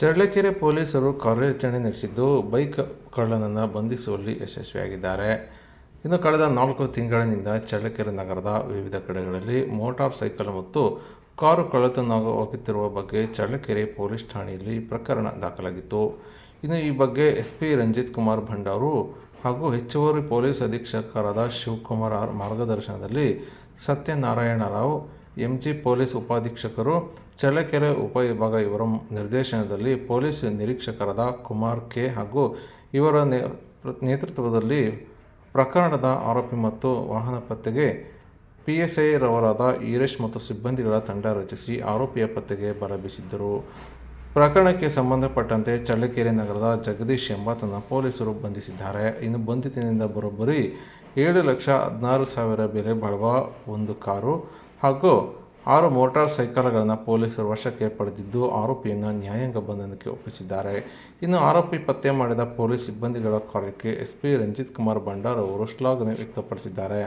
ಚಳ್ಳಕೆರೆ ಪೊಲೀಸರು ಕಾರ್ಯಾಚರಣೆ ನಡೆಸಿದ್ದು, ಬೈಕ್ ಕಳ್ಳನನ್ನು ಬಂಧಿಸುವಲ್ಲಿ ಯಶಸ್ವಿಯಾಗಿದ್ದಾರೆ. ಇನ್ನು ಕಳೆದ ನಾಲ್ಕು ತಿಂಗಳಿನಿಂದ ಚಳ್ಳಕೆರೆ ನಗರದ ವಿವಿಧ ಕಡೆಗಳಲ್ಲಿ ಮೋಟಾರ್ ಸೈಕಲ್ ಮತ್ತು ಕಾರು ಕಳ್ಳತನ ಹೋಗುತ್ತಿರುವ ಬಗ್ಗೆ ಚಳ್ಳಕೆರೆ ಪೊಲೀಸ್ ಠಾಣೆಯಲ್ಲಿ ಪ್ರಕರಣ ದಾಖಲಾಗಿತ್ತು. ಇನ್ನು ಈ ಬಗ್ಗೆ ಎಸ್ ಪಿ ರಂಜಿತ್ ಕುಮಾರ್ ಭಂಡಾರು ಹಾಗೂ ಹೆಚ್ಚುವರಿ ಪೊಲೀಸ್ ಅಧೀಕ್ಷಕರಾದ ಶಿವಕುಮಾರ್ ಮಾರ್ಗದರ್ಶನದಲ್ಲಿ ಸತ್ಯನಾರಾಯಣ ರಾವ್ ಎಂಜಿ ಪೊಲೀಸ್ ಉಪಾಧೀಕ್ಷಕರು ಚಳ್ಳಕೆರೆ ಉಪವಿಭಾಗ ಇವರ ನಿರ್ದೇಶನದಲ್ಲಿ ಪೊಲೀಸ್ ನಿರೀಕ್ಷಕರಾದ ಕುಮಾರ್ ಕೆ ಹಾಗೂ ಇವರ ನೇತೃತ್ವದಲ್ಲಿ ಪ್ರಕರಣದ ಆರೋಪಿ ಮತ್ತು ವಾಹನ ಪತ್ತೆಗೆ ಪಿ ಎಸ್ ಐ ರವರಾದ ಈರೇಶ್ ಮತ್ತು ಸಿಬ್ಬಂದಿಗಳ ತಂಡ ರಚಿಸಿ ಆರೋಪಿಯ ಪತ್ತೆಗೆ ಬಲ ಬೀಸಿದ್ದರು ಪ್ರಕರಣಕ್ಕೆ ಸಂಬಂಧಪಟ್ಟಂತೆ ಚಳ್ಳಕೆರೆ ನಗರದ ಜಗದೀಶ್ ಎಂಬಾತನ ಪೊಲೀಸರು ಬಂಧಿಸಿದ್ದಾರೆ. ಇನ್ನು ಬಂಧಿತನಿಂದ ಬರೋಬ್ಬರಿ ಏಳು ಲಕ್ಷ ಹದಿನಾರು ಸಾವಿರ ಬೆಲೆ ಬಾಳುವ ಒಂದು ಕಾರು ಹಾಗೂ ಆರು ಮೋಟಾರ್ ಸೈಕಲ್ಗಳನ್ನು ಪೊಲೀಸರು ವಶಕ್ಕೆ ಪಡೆದಿದ್ದು ಆರೋಪಿಯನ್ನು ನ್ಯಾಯಾಂಗ ಬಂಧನಕ್ಕೆ ಒಪ್ಪಿಸಿದ್ದಾರೆ. ಇನ್ನು ಆರೋಪಿ ಪತ್ತೆ ಮಾಡಿದ ಪೊಲೀಸ್ ಸಿಬ್ಬಂದಿಗಳ ಕಾರ್ಯಕ್ಕೆ ಎಸ್ಪಿ ರಂಜಿತ್ ಕುಮಾರ್ ಭಂಡಾರ್ ಅವರು ಶ್ಲಾಘನೆ ವ್ಯಕ್ತಪಡಿಸಿದ್ದಾರೆ.